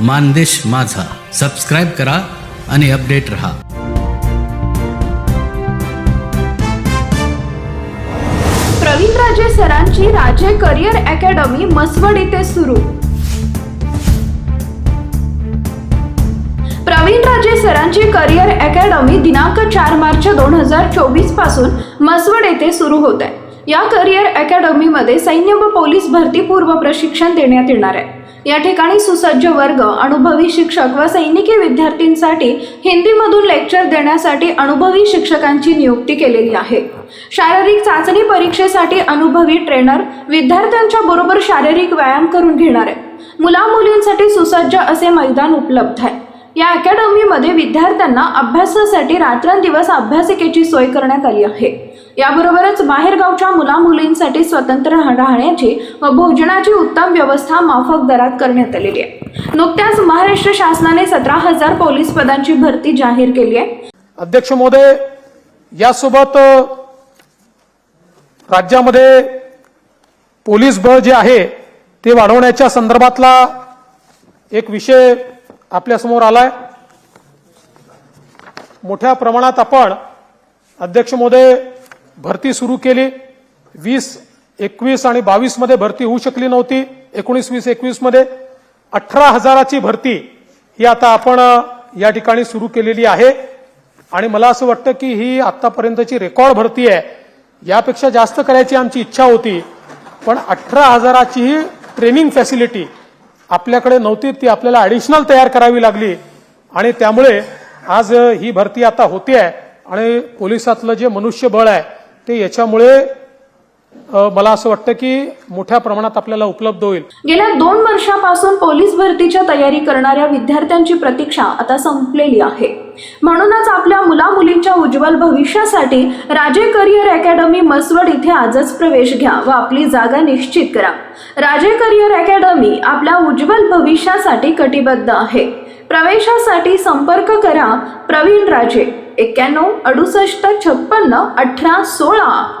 मानदेश माझा. सबस्क्राईब करा आणि अपडेट रहा. प्रवीण राजे सरांची राजे करिअर अकॅडमी मसवड येथे सुरू. प्रवीण राजे सरांची करिअर अकॅडमी दिनांक चार मार्च दोन हजार चोवीसपासून मसवड येथे सुरू होत आहे. या करिअर अकॅडमीमध्ये सैन्य व पोलीस भरती पूर्व प्रशिक्षण देण्यात येणार आहे. या ठिकाणी सुसज्ज वर्ग अनुभवी शिक्षक व सैनिकी विद्यार्थ्यांसाठी हिंदीमधून लेक्चर देण्यासाठी अनुभवी शिक्षकांची नियुक्ती केलेली आहे. शारीरिक चाचणी परीक्षेसाठी अनुभवी ट्रेनर विद्यार्थ्यांच्या बरोबर शारीरिक व्यायाम करून घेणार आहे. मुला मुलींसाठी सुसज्ज असे मैदान उपलब्ध आहे. या अकॅडमीमध्ये विद्यार्थ्यांना अभ्यासासाठी रात्रंदिवस अभ्यासिकेची सोय करण्यात आली आहे. याबरोबरच बाहेरगावच्या मुला मुलींसाठी स्वतंत्र राहण्याची व भोजनाची उत्तम व्यवस्था माफक दरात करण्यात आलेली आहे. नुकत्याच महाराष्ट्र शासनाने सतरा हजार पोलीस पदांची भरती जाहीर केली आहे. अध्यक्ष महोदय यासोबत राज्यामध्ये पोलीस बळ जे आहे ते वाढवण्याच्या संदर्भातला एक विषय आपल्यासमोर आलाय. मोठ्या प्रमाणात आपण अध्यक्ष महोदय भरती सुरू केली. वीस एकवीस आणि बावीसमध्ये भरती होऊ शकली नव्हती. एकोणीस वीस एकवीसमध्ये अठरा हजाराची भरती ही आता आपण या ठिकाणी सुरू केलेली आहे. आणि मला असं वाटतं की ही आतापर्यंतची रेकॉर्ड भरती आहे यापेक्षा जास्त करायची आमची इच्छा होती. पण अठरा हजाराची ही ट्रेनिंग फॅसिलिटी आपल्याकडे नव्हती ती आपल्याला ॲडिशनल तयार करावी लागली. आणि त्यामुळे आज ही भरती आता होती आहे. आणि पोलिसातलं जे मनुष्यबळ आहे ते याच्यामुळे मला असं वाटतं की मोठ्या प्रमाणात आपल्याला उपलब्ध होईल. गेल्या दोन वर्षापासून पोलीस भरतीच्या तयारी करणाऱ्या विद्यार्थ्यांची प्रतीक्षा आता संपलेली आहे. म्हणूनच आपल्या मुला मुलींच्या उज्ज्वल भविष्यासाठी राजे करिअर अकॅडमी मसवड इथे आजच प्रवेश घ्या व आपली जागा निश्चित करा. राजे करिअर अकॅडमी आपल्या उज्ज्वल भविष्यासाठी कटिबद्ध आहे. प्रवेशासाठी संपर्क करा प्रवीण राजे एक्क्याण्णव अडुसष्ट छप्पन्न अठरा सोळा.